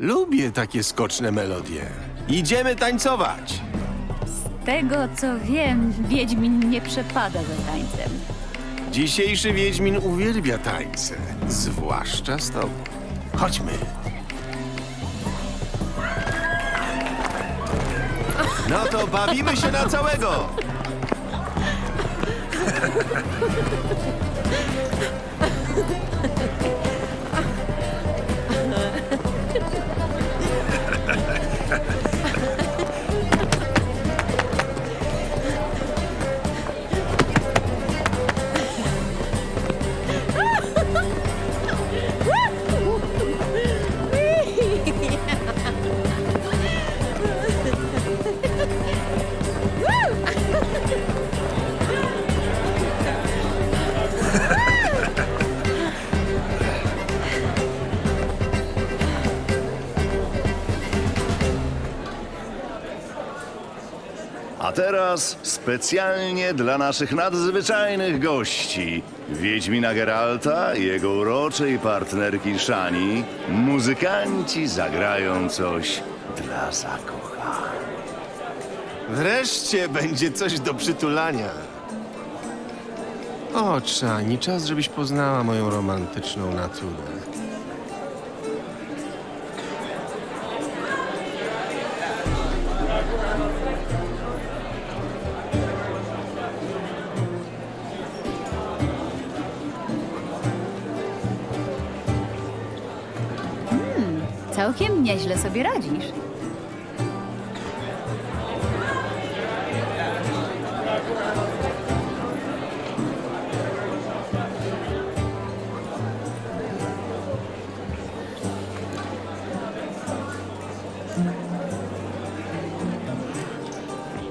Lubię takie skoczne melodie. Idziemy tańcować! Z tego co wiem, Wiedźmin nie przepada za tańcem. Dzisiejszy Wiedźmin uwielbia tańce, zwłaszcza z tobą. Chodźmy. No to bawimy się na całego! A teraz specjalnie dla naszych nadzwyczajnych gości, Wiedźmina Geralta i jego uroczej partnerki Szani, muzykanci zagrają coś dla zakochanych. Wreszcie będzie coś do przytulania. O, Czani, czas, żebyś poznała moją romantyczną naturę. Nieźle sobie radzisz.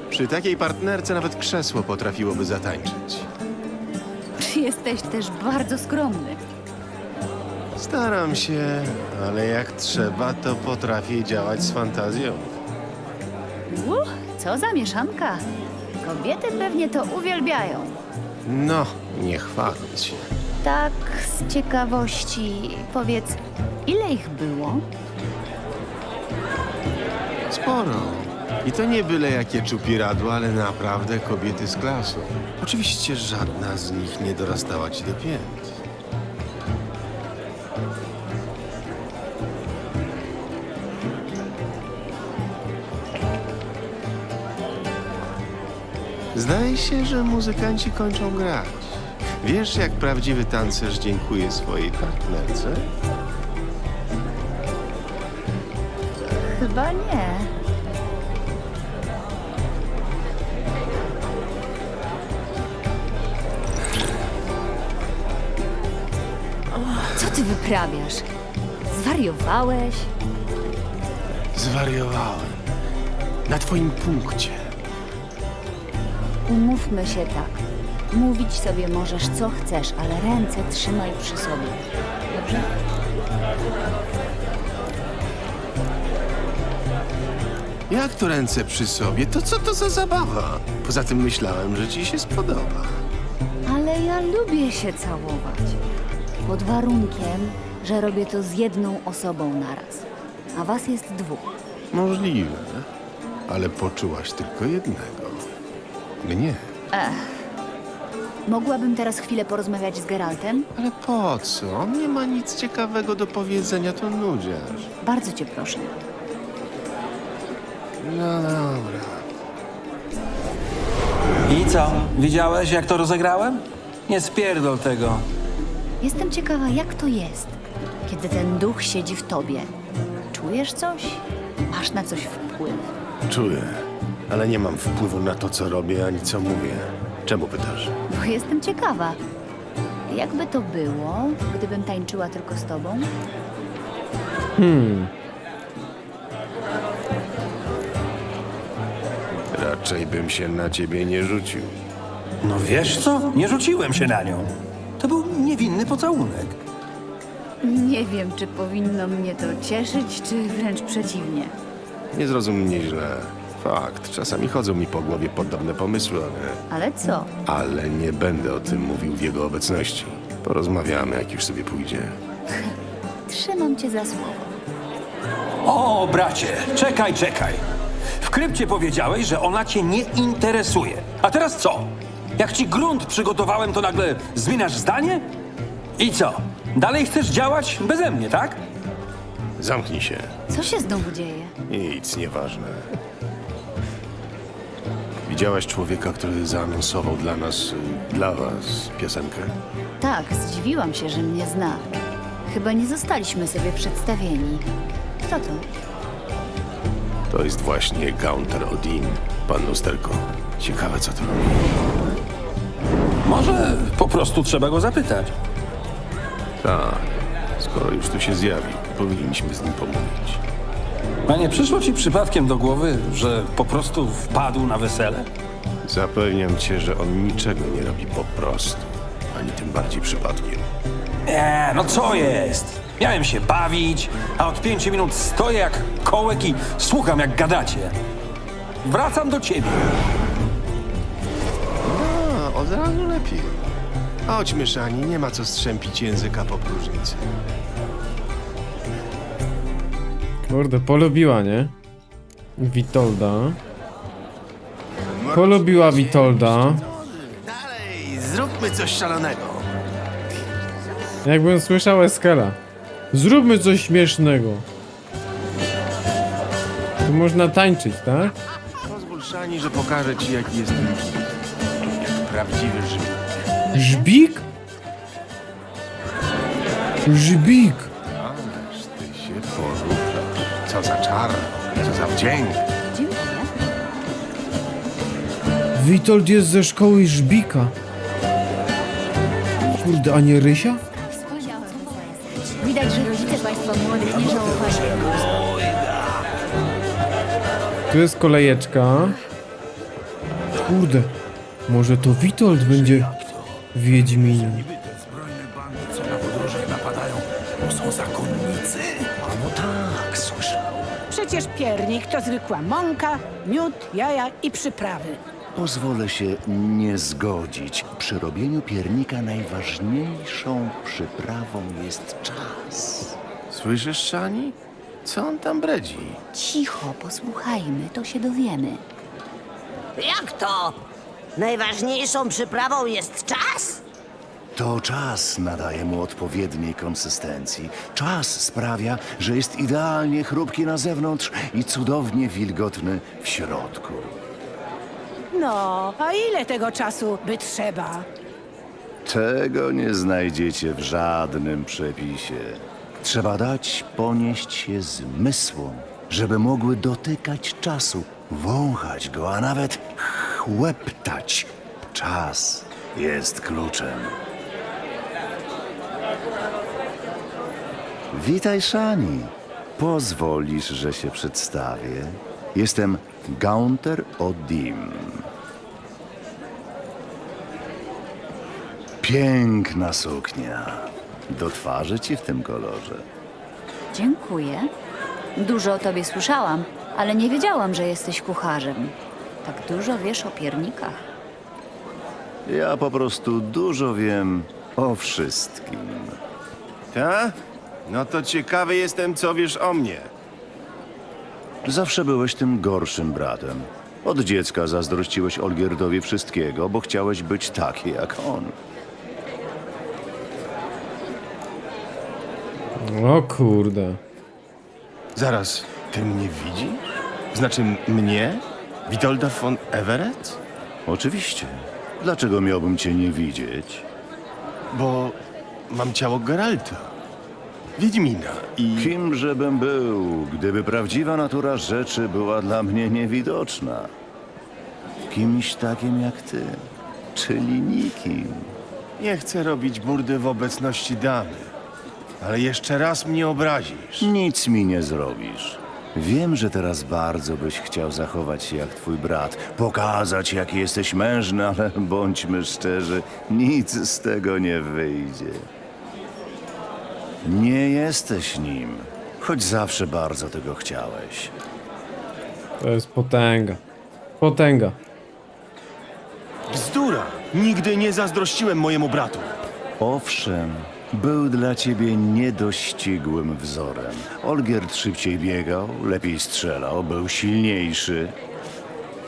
Przy takiej partnerce nawet krzesło potrafiłoby zatańczyć. Czy jesteś też bardzo skromny? Staram się, ale jak trzeba, to potrafię działać z fantazją. Uch, co za mieszanka. Kobiety pewnie to uwielbiają. No, nie chwaląc się. Tak z ciekawości, powiedz, ile ich było? Sporo. I to nie byle jakie czupiradło, ale naprawdę kobiety z klasą. Oczywiście żadna z nich nie dorastała ci do pięt. Zdaje się, że muzykanci kończą grać. Wiesz, jak prawdziwy tancerz dziękuje swojej partnerce? Chyba nie. Co ty wyprawiasz? Zwariowałeś? Zwariowałem. Na twoim punkcie. Umówmy się tak. Mówić sobie możesz co chcesz, ale ręce trzymaj przy sobie. Dobrze? Jak to ręce przy sobie? To co to za zabawa? Poza tym myślałem, że ci się spodoba. Ale ja lubię się całować. Pod warunkiem, że robię to z jedną osobą naraz. A was jest dwóch. Możliwe, ale poczułaś tylko jednego. Mnie. Mogłabym teraz chwilę porozmawiać z Geraltem? Ale po co? On nie ma nic ciekawego do powiedzenia, to nudziarz. Bardzo cię proszę. No dobra. I co? Widziałeś, jak to rozegrałem? Nie spierdol tego. Jestem ciekawa, jak to jest, kiedy ten duch siedzi w tobie. Czujesz coś? Masz na coś wpływ? Czuję, ale nie mam wpływu na to, co robię, ani co mówię. Czemu pytasz? Bo jestem ciekawa. Jakby to było, gdybym tańczyła tylko z tobą? Raczej bym się na ciebie nie rzucił. No wiesz co? Nie rzuciłem się na nią. To był niewinny pocałunek. Nie wiem, czy powinno mnie to cieszyć, czy wręcz przeciwnie. Nie zrozum mnie źle. Fakt, czasami chodzą mi po głowie podobne pomysły, ale... Ale co? Ale nie będę o tym mówił w jego obecności. Porozmawiamy, jak już sobie pójdzie. Trzymam cię za słowo. O, bracie, czekaj, czekaj. W krypcie powiedziałeś, że ona cię nie interesuje. A teraz co? Jak ci grunt przygotowałem, to nagle zmieniasz zdanie? I co? Dalej chcesz działać beze mnie, tak? Zamknij się. Co się znowu dzieje? Nic, nieważne. Widziałaś człowieka, który zaanonsował dla nas, y, dla was piosenkę? Tak, zdziwiłam się, że mnie zna. Chyba nie zostaliśmy sobie przedstawieni. Kto to? To jest właśnie Gaunter Odin, pan lusterko. Ciekawe, co to robi. Może po prostu trzeba go zapytać. Tak, skoro już tu się zjawi, powinniśmy z nim pomówić. A nie przyszło ci przypadkiem do głowy, że po prostu wpadł na wesele? Zapewniam cię, że on niczego nie robi po prostu, ani tym bardziej przypadkiem. Nie, no co jest? Miałem się bawić, a od pięciu minut stoję jak kołek i słucham jak gadacie. Wracam do ciebie. A, od razu lepiej. Chodźmy, Szani, nie ma co strzępić języka po próżnicy. Kurde, polubiła, nie? Witolda. Polubiła Witolda. Dalej, zróbmy coś szalonego. Jakbym słyszał Eskela. Zróbmy coś śmiesznego. Tu można tańczyć, tak? Pozwól, Szani, że pokażę ci, jaki jestem git. Jak prawdziwy Żyd. Żbik? Żbik. Czar, co za wdzięk. Dziękuję. Witold jest ze szkoły Żbika. Kurde, a nie Rysia? Widać, że rodzice państwa młodych nie żałowali. Tu jest kolejeczka. Kurde, może to Witold będzie Wiedźminem. To zwykła mąka, miód, jaja i przyprawy. Pozwolę się nie zgodzić. Przy robieniu piernika najważniejszą przyprawą jest czas. Słyszysz, Szani? Co on tam bredzi? Cicho, posłuchajmy, to się dowiemy. Jak to? Najważniejszą przyprawą jest czas? To czas nadaje mu odpowiedniej konsystencji. Czas sprawia, że jest idealnie chrupki na zewnątrz i cudownie wilgotny w środku. No, a ile tego czasu by trzeba? Tego nie znajdziecie w żadnym przepisie. Trzeba dać ponieść się zmysłom, żeby mogły dotykać czasu, wąchać go, a nawet chłeptać. Czas jest kluczem. Witaj, Szani. Pozwolisz, że się przedstawię. Jestem Gaunter Odim. Piękna suknia. Do twarzy ci w tym kolorze. Dziękuję. Dużo o tobie słyszałam, ale nie wiedziałam, że jesteś kucharzem. Tak dużo wiesz o piernikach. Ja po prostu dużo wiem o wszystkim. Ta? No to ciekawy jestem, co wiesz o mnie. Zawsze byłeś tym gorszym bratem. Od dziecka zazdrościłeś Olgierdowi wszystkiego, bo chciałeś być taki jak on. O kurde. Zaraz, ty mnie widzisz? Znaczy mnie? Witolda von Everett? Oczywiście. Dlaczego miałbym cię nie widzieć? Bo mam ciało Geralta. Wiedźmina i... Kim żebym był, gdyby prawdziwa natura rzeczy była dla mnie niewidoczna? Kimś takim jak ty, czyli nikim. Nie chcę robić burdy w obecności damy. Ale jeszcze raz mnie obrazisz. Nic mi nie zrobisz. Wiem, że teraz bardzo byś chciał zachować się jak twój brat, pokazać, jaki jesteś mężny, ale bądźmy szczerzy, nic z tego nie wyjdzie. Nie jesteś nim, choć zawsze bardzo tego chciałeś. To jest potęga. Potęga. Bzdura! Nigdy nie zazdrościłem mojemu bratu. Owszem, Był dla ciebie niedościgłym wzorem. Olgierd szybciej biegał, lepiej strzelał, był silniejszy.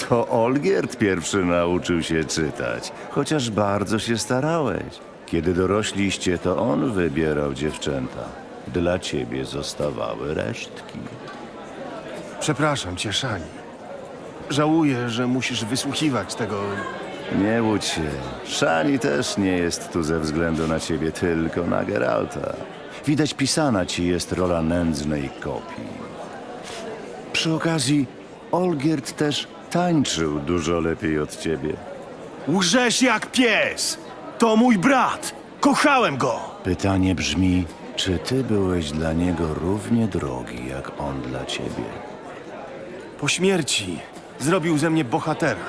To Olgierd pierwszy nauczył się czytać, chociaż bardzo się starałeś. Kiedy dorośliście, to on wybierał dziewczęta. Dla ciebie zostawały resztki. Przepraszam cię, Szani. Żałuję, że musisz wysłuchiwać tego. Nie łudź się. Szani też nie jest tu ze względu na ciebie, tylko na Geralta. Widać pisana ci jest rola nędznej kopii. Przy okazji, Olgierd też tańczył dużo lepiej od ciebie. Łżesz jak pies! To mój brat! Kochałem go! Pytanie brzmi, czy ty byłeś dla niego równie drogi, jak on dla ciebie? Po śmierci zrobił ze mnie bohatera.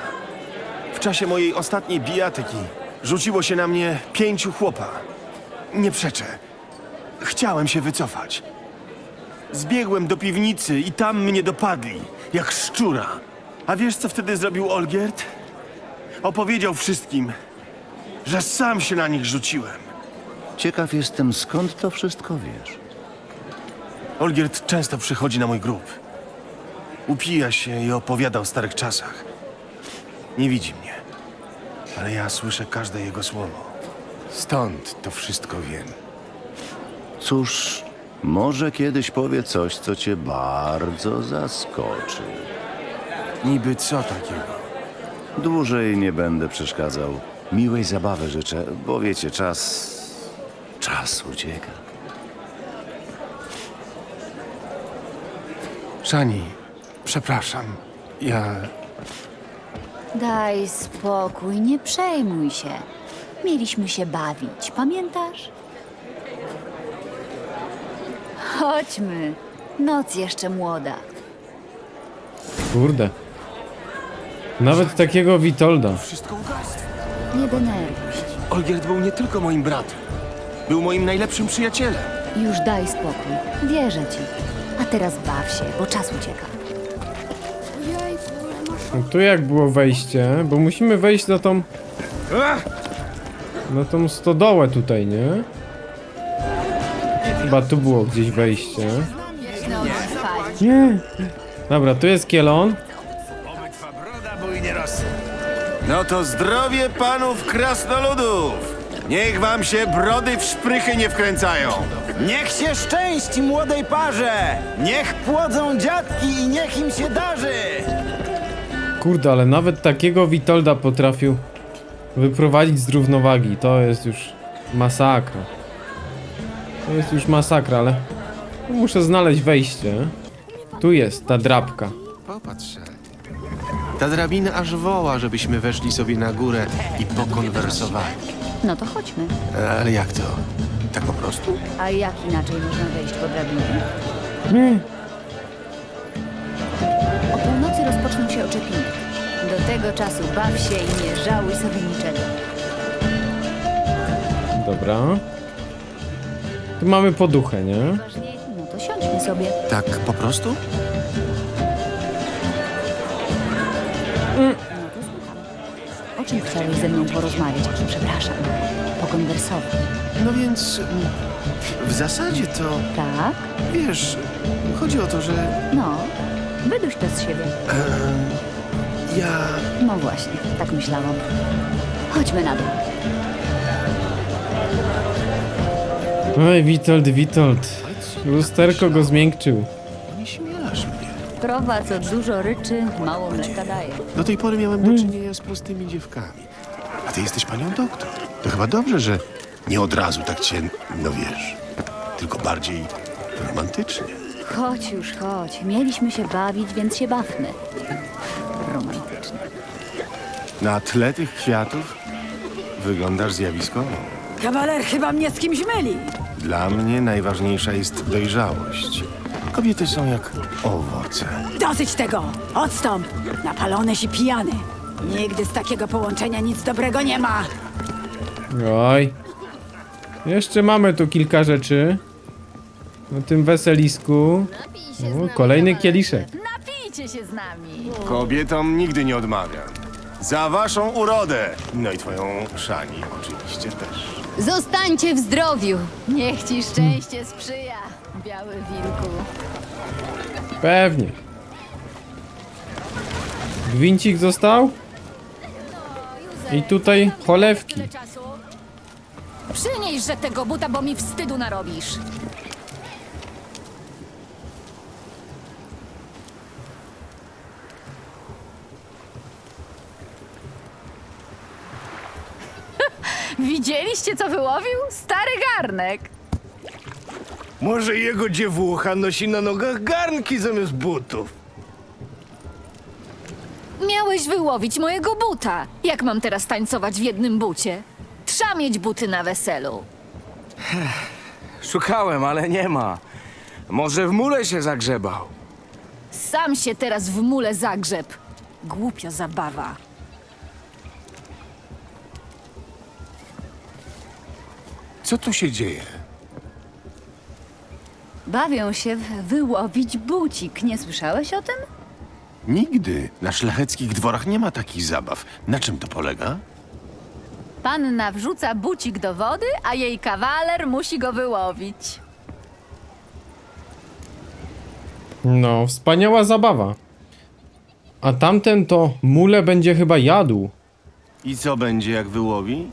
W czasie mojej ostatniej bijatyki rzuciło się na mnie pięciu chłopa. Nie przeczę. Chciałem się wycofać. Zbiegłem do piwnicy i tam mnie dopadli, jak szczura. A wiesz, co wtedy zrobił Olgierd? Opowiedział wszystkim, że sam się na nich rzuciłem. Ciekaw jestem, skąd to wszystko wiesz. Olgierd często przychodzi na mój grób. Upija się i opowiada o starych czasach. Nie widzi mnie, ale ja słyszę każde jego słowo. Stąd to wszystko wiem. Cóż, może kiedyś powie coś, co cię bardzo zaskoczy. Niby co takiego? Dłużej nie będę przeszkadzał. Miłej zabawy życzę, bo wiecie, czas. czas ucieka. Szani, przepraszam. Ja. Daj spokój, nie przejmuj się. Mieliśmy się bawić, pamiętasz? Chodźmy. Noc jeszcze młoda. Kurde. Nawet takiego Witolda. Wszystko. Nie denerwuj się. Olgierd był nie tylko moim bratem. Był moim najlepszym przyjacielem. Już daj spokój. Wierzę ci. A teraz baw się, bo czas ucieka. No tu jak było wejście? Bo musimy wejść na tą... Na tą stodołę tutaj, nie? Chyba tu było gdzieś wejście. Nie. Dobra, tu jest kielon. No to zdrowie panów krasnoludów! Niech wam się brody w szprychy nie wkręcają! Niech się szczęści młodej parze! Niech płodzą dziadki i niech im się darzy! Kurde, ale nawet takiego Witolda potrafił wyprowadzić z równowagi. To jest już masakra. To jest już masakra, ale muszę znaleźć wejście. Tu jest ta drabka. Popatrz. Ta drabina aż woła, żebyśmy weszli sobie na górę i pokonwersowali. No to chodźmy. Ale jak to? Tak po prostu? A jak inaczej można wejść po drabinie? Nie. O północy rozpoczną się oczepiny. Do tego czasu baw się i nie żałuj sobie niczego. Dobra. Tu mamy poduchę, nie? No to siądźmy sobie. Tak po prostu? Czym chciałeś ze mną porozmawiać? Przepraszam. Pokonwersować. No więc w zasadzie to, Tak? wiesz, chodzi o to, że No. Wyduś to z siebie. ja No właśnie, tak myślałam. Chodźmy na dół. Oj, Witold, Witold. Lusterko go zmiękczył. Krowa, co dużo ryczy, mało mleka daje. Do tej pory miałem do czynienia z prostymi dziewkami. A ty jesteś panią doktor. To chyba dobrze, że nie od razu tak cię, no wiesz, tylko bardziej romantycznie. Chodź już, chodź. Mieliśmy się bawić, więc się bawmy. Romantycznie. Na tle tych kwiatów wyglądasz zjawiskowo. Kawaler chyba mnie z kimś myli. Dla mnie najważniejsza jest dojrzałość. Kobiety są jak owoce. Dosyć tego! Odstąp! Napalony się pijany. Nigdy z takiego połączenia nic dobrego nie ma. Oj. Jeszcze mamy tu kilka rzeczy. Na tym weselisku. O, kolejny kieliszek. Napijcie się z nami. Kobietom nigdy nie odmawiam. Za waszą urodę! No i twoją szani oczywiście też. Zostańcie w zdrowiu. Niech ci szczęście sprzyja, biały wilku. Pewnie. Gwincik został? I tutaj cholewki. Przynieś, że tego buta, bo mi wstydu narobisz. Widzieliście, co wyłowił? Stary garnek. Może jego dziewucha nosi na nogach garnki zamiast butów? Miałeś wyłowić mojego buta. Jak mam teraz tańcować w jednym bucie? Trza mieć buty na weselu. Szukałem, ale nie ma. Może w mule się zagrzebał. Sam się teraz w mule zagrzeb. Głupia zabawa. Co tu się dzieje? Bawią się w wyłowić bucik. Nie słyszałeś o tym? Nigdy. Na szlacheckich dworach nie ma takich zabaw. Na czym to polega? Panna wrzuca bucik do wody, a jej kawaler musi go wyłowić. No, wspaniała zabawa. A tamten to mule będzie chyba jadł. I co będzie, jak wyłowi?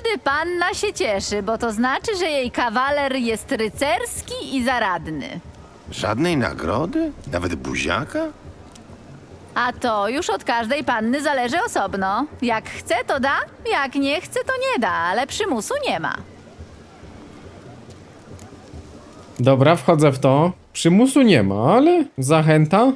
Wtedy panna się cieszy, bo to znaczy, że jej kawaler jest rycerski i zaradny. Żadnej nagrody? Nawet buziaka? A to już od każdej panny zależy osobno. Jak chce, to da, jak nie chce, to nie da, ale przymusu nie ma. Dobra, wchodzę w to. Przymusu nie ma, ale zachęta.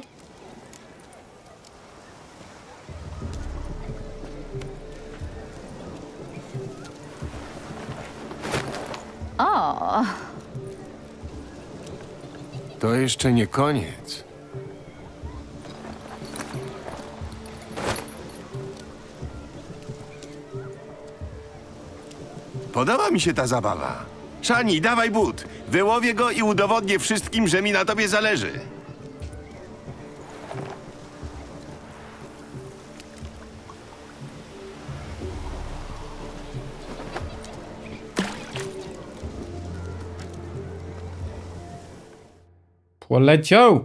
To jeszcze nie koniec. Podoba mi się ta zabawa. Szani, dawaj but. Wyłowię go i udowodnię wszystkim, że mi na tobie zależy. Poleciał.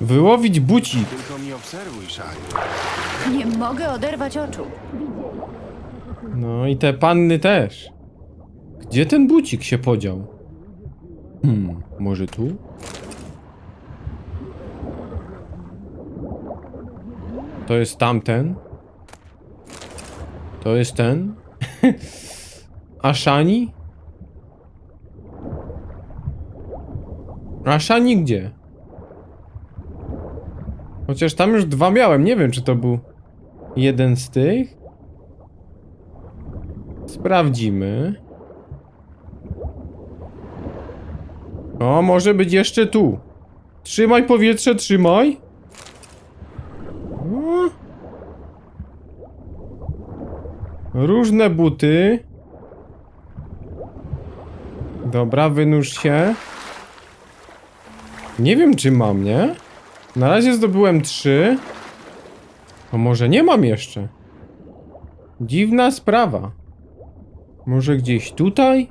Wyłowić bucik. Tylko mi obserwuj, Szani. nie mogę oderwać oczu. No i te panny też. Gdzie ten bucik się podział? Hmm, może tu? To jest tamten. To jest ten. A Shani? A Shani gdzie? Chociaż tam już dwa miałem, nie wiem czy to był jeden z tych. Sprawdzimy. O, może być jeszcze tu. Trzymaj powietrze, trzymaj. O. Różne buty. Dobra, wynurz się. Nie wiem, czy mam, nie? Na razie zdobyłem trzy. A może nie mam jeszcze? Dziwna sprawa. Może gdzieś tutaj?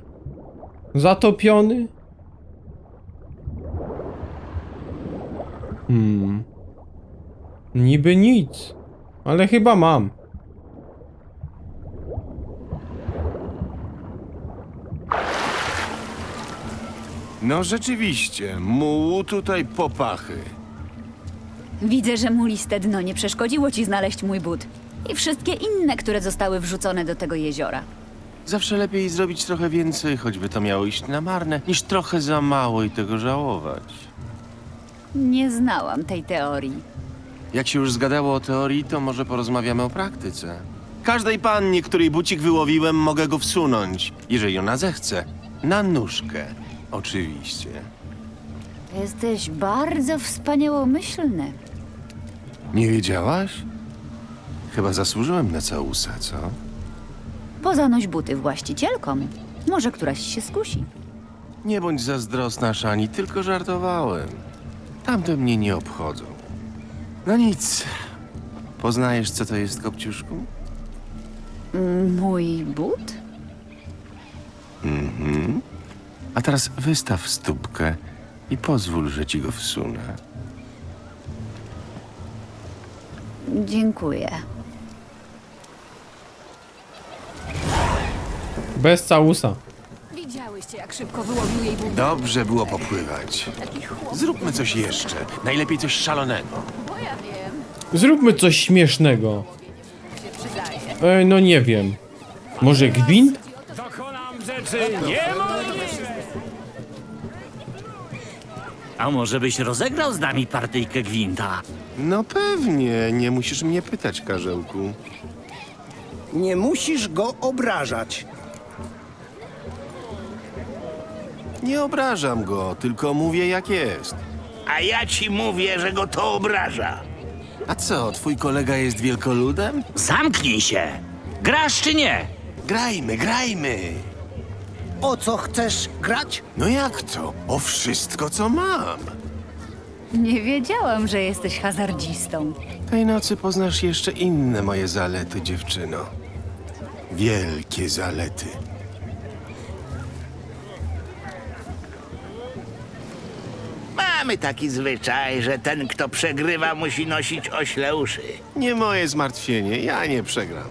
Zatopiony? Hmm. Niby nic. Ale chyba mam. No rzeczywiście, mułu tutaj popachy. Widzę, że muliste dno nie przeszkodziło ci znaleźć mój but. I wszystkie inne, które zostały wrzucone do tego jeziora. Zawsze lepiej zrobić trochę więcej, choćby to miało iść na marne, niż trochę za mało i tego żałować. Nie znałam tej teorii. Jak się już zgadało o teorii, to może porozmawiamy o praktyce. Każdej pannie, której bucik wyłowiłem, mogę go wsunąć, jeżeli ona zechce. Na nóżkę, oczywiście. Jesteś bardzo wspaniałomyślny. Nie wiedziałaś? Chyba zasłużyłem na całusa, co? Pozanoś buty właścicielkom. Może któraś się skusi. Nie bądź zazdrosna, Szani, tylko żartowałem. Tamte mnie nie obchodzą. No nic. Poznajesz, co to jest, Kopciuszku? Mój but? A teraz wystaw stópkę i pozwól, że ci go wsunę. Dziękuję. Bez całusa. Widziałyście, jak szybko wyłowił jej bułkę? Dobrze było popływać. Zróbmy coś jeszcze. Najlepiej coś szalonego. Bo ja wiem, Zróbmy coś śmiesznego. się przydaje. Ej, no nie wiem. Może gwint? A może byś rozegrał z nami partyjkę gwinta? No pewnie, nie musisz mnie pytać, Karzełku. Nie musisz go obrażać. Nie obrażam go, tylko mówię jak jest. A ja ci mówię, że go to obraża. A co, twój kolega jest wielkoludem? Zamknij się! Grasz czy nie? Grajmy, grajmy. O co chcesz grać? No jak to? O wszystko, co mam. Nie wiedziałam, że jesteś hazardzistą. Tej nocy poznasz jeszcze inne moje zalety, dziewczyno. Wielkie zalety. Mamy taki zwyczaj, że ten, kto przegrywa, musi nosić ośle uszy. Nie moje zmartwienie, ja nie przegram.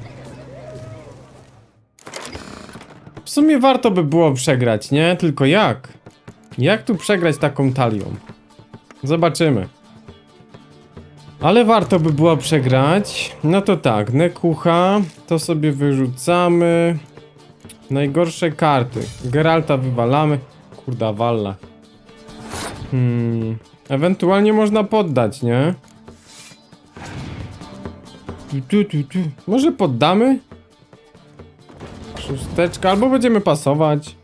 W sumie warto by było przegrać, nie? Tylko jak? Jak tu przegrać taką talią? Zobaczymy. Ale warto by było przegrać. No to tak, Nekucha, to sobie wyrzucamy. Najgorsze karty. Geralta wywalamy. Kurda, walla. Hmm. Ewentualnie można poddać, nie? Tu, tu, tu, tu. Może poddamy? Szósteczka, albo będziemy pasować,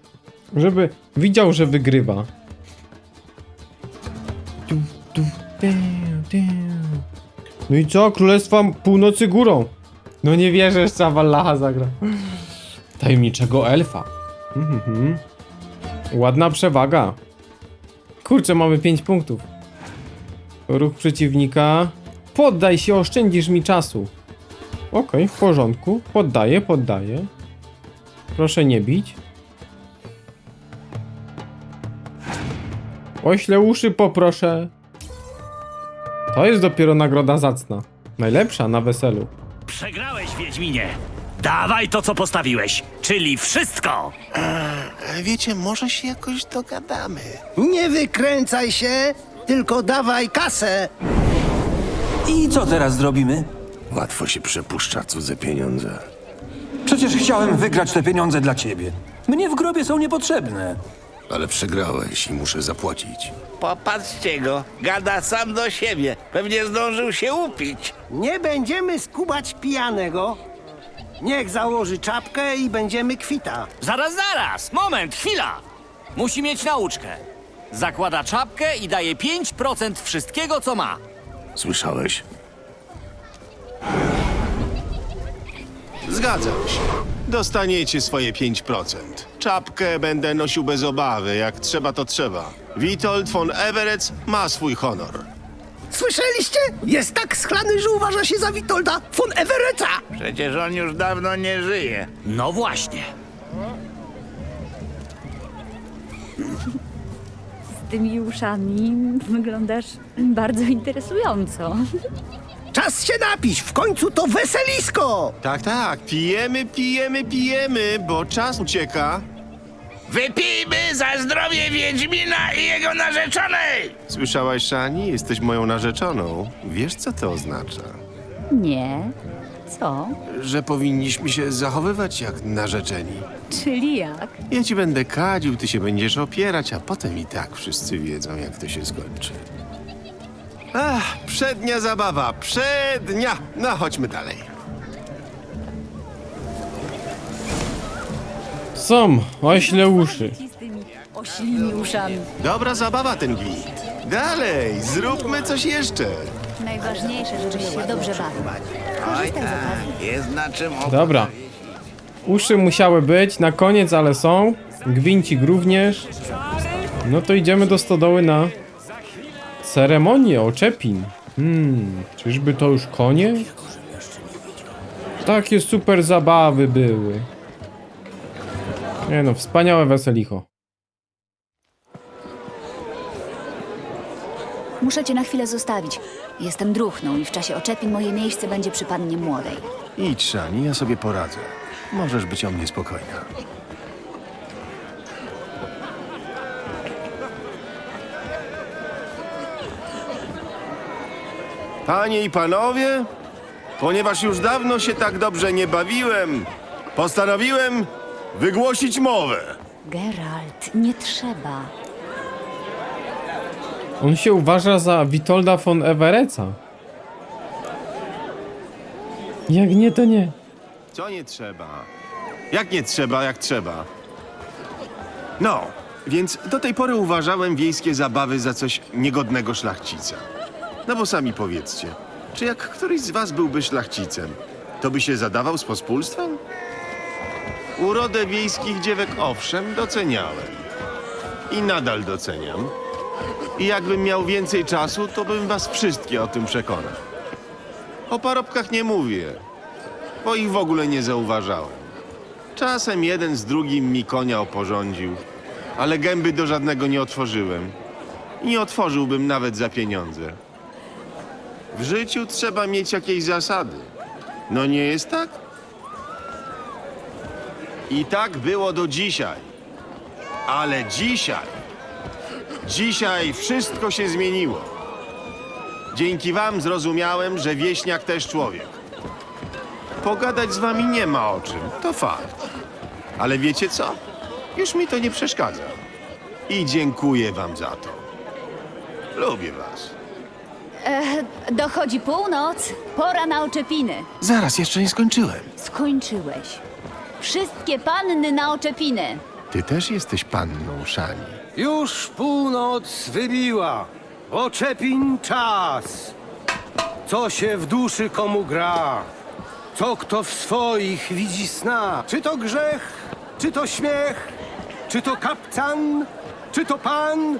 żeby widział, że wygrywa. No i co? Królestwa Północy górą. No nie wierzę, że Wallaha zagra. Tajemniczego elfa. Mhm. Ładna przewaga. Kurczę, mamy 5 punktów. Ruch przeciwnika. Poddaj się, oszczędzisz mi czasu. Okej, w porządku. Poddaję, poddaję. Proszę nie bić. Ośle uszy poproszę. To jest dopiero nagroda zacna. Najlepsza na weselu. Przegrałeś, Wiedźminie! Dawaj to, co postawiłeś, czyli wszystko! Wiecie, może się jakoś dogadamy. Nie wykręcaj się, tylko dawaj kasę. I co teraz zrobimy? Łatwo się przepuszcza cudze pieniądze. Przecież chciałem wygrać te pieniądze dla ciebie. Mnie w grobie są niepotrzebne. Ale przegrałeś i muszę zapłacić. Popatrzcie go, gada sam do siebie. Pewnie zdążył się upić. Nie będziemy skubać pijanego. Niech założy czapkę i będziemy kwita. Zaraz, zaraz! Moment, chwila! Musi mieć nauczkę. Zakłada czapkę i daje 5% wszystkiego, co ma. Słyszałeś? Zgadzam się. Dostaniecie swoje 5%. Czapkę będę nosił bez obawy, jak trzeba to trzeba. Witold von Everett ma swój honor. Słyszeliście? Jest tak schlany, że uważa się za Witolda von Everetta. Przecież on już dawno nie żyje. No właśnie. Z tymi uszami wyglądasz bardzo interesująco. Czas się napić, w końcu to weselisko. Tak, tak, pijemy, pijemy, pijemy, bo czas ucieka. Wypijmy za zdrowie Wiedźmina i jego narzeczonej! Słyszałaś, Szani? Jesteś moją narzeczoną. Wiesz, co to oznacza? Nie. Co? Że powinniśmy się zachowywać jak narzeczeni. Czyli jak? Ja ci będę kadził, ty się będziesz opierać, a potem i tak wszyscy wiedzą, jak to się skończy. Ach, przednia zabawa, przednia! No, chodźmy dalej. Są ośle uszy. Ci z tymi oślimi uszami. Dobra zabawa ten gwint. Dalej, zróbmy coś jeszcze. Najważniejsze, żebyś się dobrze bawił. Korzystaj z okazji. Jest na czym op- Dobra. Uszy musiały być na koniec, ale są. Gwincik również. No to idziemy do stodoły na ceremonię oczepin. Hmm, czyżby to już koniec? Takie super zabawy były. Nie no, wspaniałe weselicho. Muszę cię na chwilę zostawić. Jestem druchną i w czasie oczepin moje miejsce będzie przy pannie młodej. Idź, Szani, ja sobie poradzę. Możesz być o mnie spokojna. Panie i panowie, ponieważ już dawno się tak dobrze nie bawiłem, postanowiłem wygłosić mowę. Geralt, nie trzeba. On się uważa za Witolda von Evereca. Jak nie, to nie. Co nie trzeba? Jak nie trzeba, jak trzeba? No, więc do tej pory uważałem wiejskie zabawy za coś niegodnego szlachcica. No bo sami powiedzcie, czy jak któryś z was byłby szlachcicem, to by się zadawał z pospólstwem? Urodę wiejskich dziewek owszem doceniałem. I nadal doceniam. I jakbym miał więcej czasu, to bym was wszystkie o tym przekonał. O parobkach nie mówię, bo ich w ogóle nie zauważałem. Czasem jeden z drugim mi konia oporządził, ale gęby do żadnego nie otworzyłem. Nie otworzyłbym nawet za pieniądze. W życiu trzeba mieć jakieś zasady. No nie jest tak? I tak było do dzisiaj. Ale dzisiaj, dzisiaj wszystko się zmieniło. Dzięki wam zrozumiałem, że wieśniak też człowiek. Pogadać z wami nie ma o czym, to fakt. Ale wiecie co? Już mi to nie przeszkadza. I dziękuję wam za to. Lubię was. Dochodzi północ, pora na oczepiny. Zaraz, jeszcze nie skończyłem. Skończyłeś. Wszystkie panny na oczepiny. Ty też jesteś panną, Szani. Już północ wybiła. Oczepin czas. Co się w duszy komu gra? Co kto w swoich widzi sna? Czy to grzech? Czy to śmiech? Czy to kapcan? Czy to pan?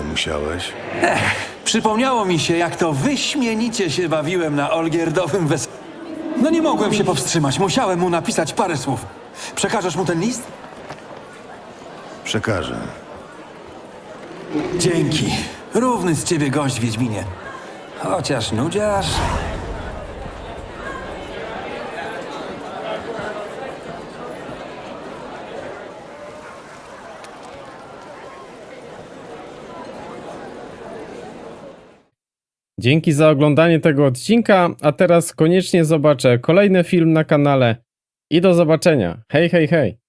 musiałeś? Przypomniało mi się, jak to wyśmienicie się bawiłem na Olgierdowym weselu. No nie mogłem się powstrzymać, musiałem mu napisać parę słów. Przekażesz mu ten list? Przekażę. Dzięki. Równy z ciebie gość, Wiedźminie. Chociaż nudziarz. Dzięki za oglądanie tego odcinka, a teraz koniecznie zobaczę kolejny film na kanale. I do zobaczenia. Hej, hej, hej.